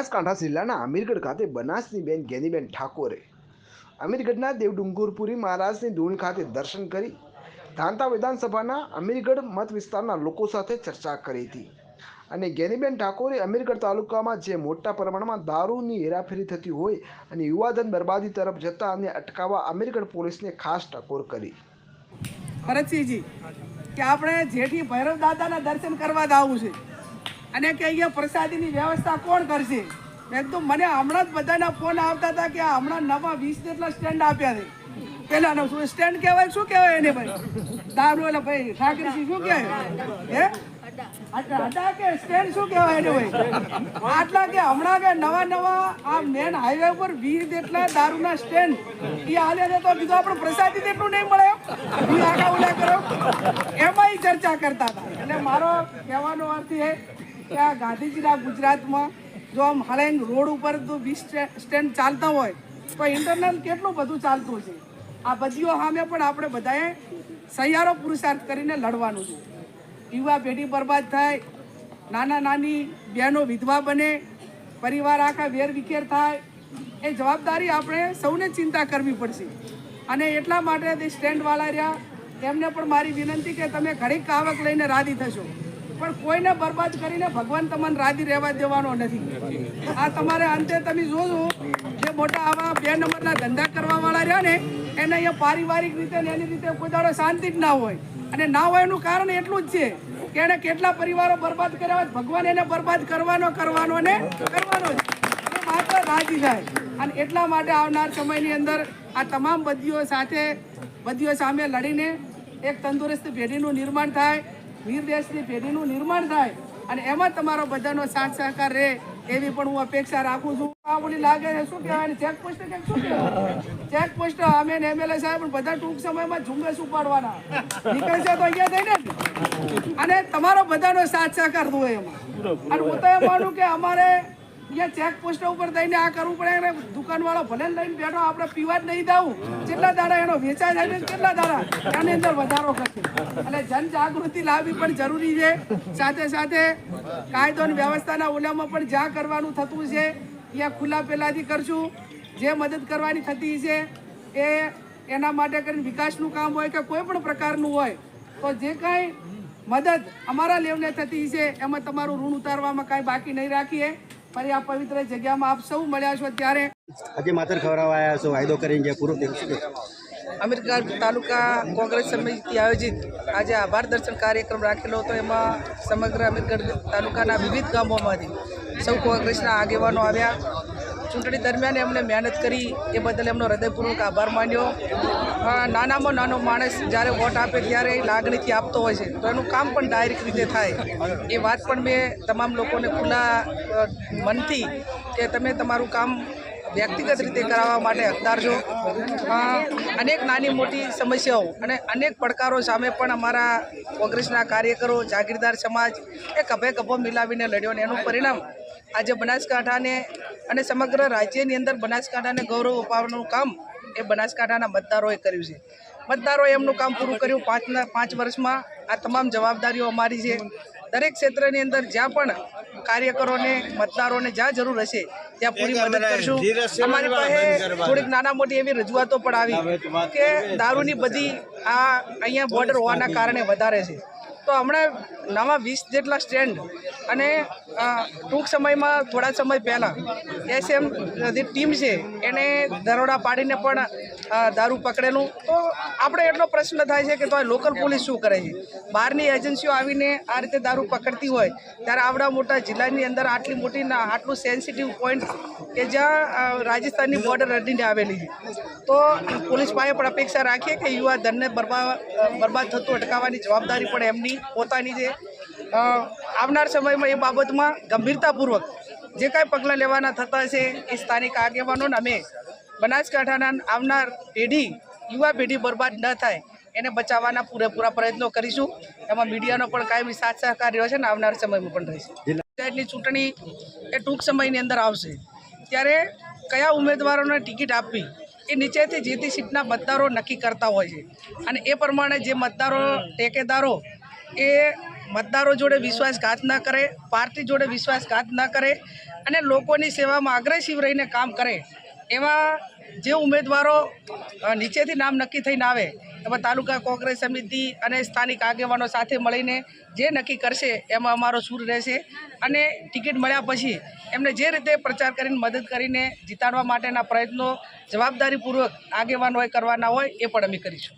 બનાસકાંઠા જિલ્લાના અમીરગઢ ખાતે બનાસની બેન ગેનીબેન ઠાકોરે અમીરગઢના દેવડુંગુરપુરી મહારાજની ધૂણ ખાતે દર્શન કરી ધાંતા વિધાનસભાના અમીરગઢ મત વિસ્તારના લોકો સાથે ચર્ચા કરી હતી. અને ગેનીબેન ઠાકોરે અમીરગઢ તાલુકામાં જે મોટા પ્રમાણમાં દારૂની હેરાફેરી થતી હોય અને યુવાધન બરબાદી તરફ જતા અને અટકાવવા અમીરગઢ પોલીસને ખાસ ટકોર કરી. ભરતસિંહજી, કે આપણે જેઠી ભૈરવ દાદાના દર્શન કરવા જ આવવું છે? અને કે અહીંયા પ્રસાદીની વ્યવસ્થા કોણ કરશે? મેં કીધું, મને હમણાં જ બધાના ફોન આવતા હતા કે હમણાં નવા વીસ જેટલા સ્ટેન્ડ આપ્યા છે. પેલાનો શું સ્ટેન્ડ કહેવાય? શું કહેવાય એને ભાઈ? દારૂ એટલે ભાઈ ઠાકરેસિંહ શું કહેવાય? હે? કે સ્ટેન્ડ શું કહેવાય એને ભાઈ? આટલા કે હમણાં કે નવા નવા આ મેન હાઈવે ઉપર વીર જેટલા દારૂના સ્ટેન્ડ એ હાલે છે તો બીજું આપણે પ્રસાદી જેટલું નહીં મળે ઈ આગા ઉલા કરો એમાં ચર્ચા કરતા હતા. એટલે મારો કહેવાનો અર્થ એ કે ગાંધીજીના ગુજરાતમાં જો આમ હાલેંગ રોડ ઉપર તો વીસ સ્ટેન્ડ ચાલતા હોય, તો ઇન્ટરનલ કેટલું બધું ચાલતું છે આ બધીઓ સામે પણ આપણે બધાએ સહિયારો પુરુષાર્થ કરીને લડવાનું છે. યુવા પેઢી બરબાદ થાય, નાના નાની બહેનો વિધવા બને, પરિવાર આખા વેર વિખેર થાય, એ જવાબદારી આપણે સૌને ચિંતા કરવી પડશે. અને એટલા માટે તે સ્ટેન્ડવાળા રહ્યા એમને પણ મારી વિનંતી કે તમે ઘડીક આવક લઈને રાજી થશો. પણ કોઈને બરબાદ કરીને ભગવાન તમને રાજી રહેવા દેવાનો નથી. આ તમારે અંતે તમે જોજો, જે મોટા આવા બે નંબરના ધંધા કરવાવાળા રહ્યા ને, એને અહીંયા પારિવારિક રીતે એની રીતે કોઈ દાડો શાંતિ જ ના હોય. અને ના હોય એનું કારણ એટલું જ છે કે એને કેટલા પરિવારો બરબાદ કર્યા હોય, ભગવાન એને બરબાદ કરવાનો કરવાનો ને કરવાનો જ. માત્ર રાજી થાય. અને એટલા માટે આવનાર સમયની અંદર આ તમામ બદીઓ સાથે, બદીઓ સામે લડીને એક તંદુરસ્ત પેઢીનું નિર્માણ થાય. વીર દેશની પેઢીનું નિર્માણ થાય અને એમાં તમારો બધાનો સાથ સહકાર રહે એવી પણ હું અપેક્ષા રાખું છું. આવડી લાગે છે શું કહેવાય ચેકપોસ્ટ કેમ શું કહેવાય? ચેકપોસ્ટ અમે ને એમએલએ સાહેબ બધા ટૂંક સમયમાં ઝુંબેશ ઉપાડવાના. નીકળશે તો અહીંયા થઈને અને તમારો બધાનો સાથ સહકાર હોય એમાં. અને હું તો એમ માનું કે અમારે અહીંયા ચેક પોસ્ટ ઉપર થઈને આ કરવું પડે અને દુકાનવાળો ભલે લઈને બેઠો, આપણે પીવા જ નહીં દઉં. કેટલા દાડા એનો વેચાય જાય કેટલા દાડા એની અંદર વધારો કરશે. એટલે જનજાગૃતિ લાવવી પણ જરૂરી છે. સાથે સાથે કાયદો અને વ્યવસ્થાના ઓલામાં પણ જ્યાં કરવાનું થતું છે, ત્યાં ખુલ્લા પહેલાંથી કરશું. જે મદદ કરવાની થતી છે, એ એના માટે કરીને વિકાસનું કામ હોય કે કોઈ પણ પ્રકારનું હોય, તો જે કાંઈ મદદ અમારા લેવલે થતી છે, એમાં તમારું ઋણ ઉતારવામાં કાંઈ બાકી નહીં રાખીએ. ફરી આ પવિત્ર જગ્યામાં આપ સૌ મળ્યા છો ત્યારે આજે માતર ખવડાવવા આવ્યા છો વાયદો કરીને જે પૂરો થયું અમીરગઢ તાલુકા કોંગ્રેસ સમિતિ આયોજિત આજે આભાર દર્શન કાર્યક્રમ રાખેલો હતો. એમાં સમગ્ર અમીરગઢ તાલુકાના વિવિધ ગામોમાંથી સૌ કોંગ્રેસના આગેવાનો આવ્યા. ચૂંટણી દરમિયાન એમણે મહેનત કરી એ બદલ એમનો હૃદયપૂર્વક આભાર માન્યો. નાનામાં નાનો માણસ જ્યારે વોટ આપે ત્યારે લાગણીથી આપતો હોય છે. તો એનું કામ પણ ડાયરેક્ટ રીતે થાય. એ વાત પણ મેં તમામ લોકોને ખુલ્લા મનથી કે તમે તમારું કામ વ્યક્તિગત રીતે કરાવવા માટે હકદાર છો. અનેક નાની મોટી સમસ્યાઓ અને અનેક પડકારો સામે પણ અમારા કોંગ્રેસના કાર્યકરો, જાગીરદાર સમાજ એ કભે કભો મિલાવીને લડ્યો અને એનું પરિણામ આજે બનાસકાંઠાને અને સમગ્ર રાજ્યની અંદર બનાસકાંઠાને ગૌરવ અપાવવાનું કામ એ બનાસકાંઠાના મતદારોએ કર્યું છે. મતદારોએ એમનું કામ પૂરું કર્યું. પાંચના પાંચ વર્ષમાં આ તમામ જવાબદારીઓ અમારી છે. દરેક ક્ષેત્રની અંદર જ્યાં પણ કાર્યકરોને મતદારોને જ્યાં જરૂર હશે ત્યાં પૂરી મદદ કરશું. અમારી પાસે થોડીક નાના મોટી એવી રજૂઆતો પણ આવી કે દારૂની બધી આ અહીંયા બોર્ડર હોવાના કારણે વધારે છે. તો હમણાં નવા વીસ જેટલા સ્ટેન્ડ અને ટૂંક સમયમાં થોડા સમય પહેલાં એસએમ જે ટીમ છે, એને દરોડા પાડીને પણ દારૂ પકડેલું. તો આપણે એટલો પ્રશ્ન થાય છે કે તો આ લોકલ પોલીસ શું કરે છે? બહારની એજન્સીઓ આવીને આ રીતે દારૂ પકડતી હોય, ત્યારે આવડા મોટા જિલ્લાની અંદર આટલી મોટી આટલું સેન્સિટિવ પોઈન્ટ કે જ્યાં રાજસ્થાનની બોર્ડર અડીને આવેલી છે. તો પોલીસ પાસે પણ અપેક્ષા રાખીએ કે યુવા ધનને બરબાદ બરબાદ થતું અટકાવવાની જવાબદારી પણ એમની, પોતાની છે. આવનાર સમયમાં એ બાબતમાં ગંભીરતાપૂર્વક જે કાંઈ પગલાં લેવાના થતા છે એ સ્થાનિક આગેવાનોને અમે બનાસકાંઠાના આવનાર પેઢી યુવા પેઢી બરબાદ ન થાય. એને બચાવવાના પૂરેપૂરા પ્રયત્નો કરીશું. એમાં મીડિયાનો પણ કાયમી સાથ સહકાર રહ્યો છે ને આવનાર સમયમાં પણ રહેશે. પંચાયતની ચૂંટણી એ ટૂંક સમયની અંદર આવશે. ત્યારે કયા ઉમેદવારોને ટિકિટ આપવી એ નીચેથી જે તે સીટના મતદારો નક્કી કરતા હોય છે. અને એ પ્રમાણે જે મતદારો ટેકેદારો એ મતદારો જોડે વિશ્વાસઘાત ન કરે પાર્ટી જોડે વિશ્વાસઘાત ન કરે અને લોકોની સેવામાં અગ્રેસિવ રહીને કામ કરે એવા જે ઉમેદવારો નીચેથી નામ નક્કી થઈને આવે, એમાં તાલુકા કોંગ્રેસ સમિતિ અને સ્થાનિક આગેવાનો સાથે મળીને જે નક્કી કરશે, એમાં અમારો સૂર રહેશે. અને ટિકિટ મળ્યા પછી એમને જે રીતે પ્રચાર કરીને મદદ કરીને જીતાડવા માટેના પ્રયત્નો જવાબદારીપૂર્વક આગેવાનોએ કરવાના હોય એ પણ અમે કરીશું.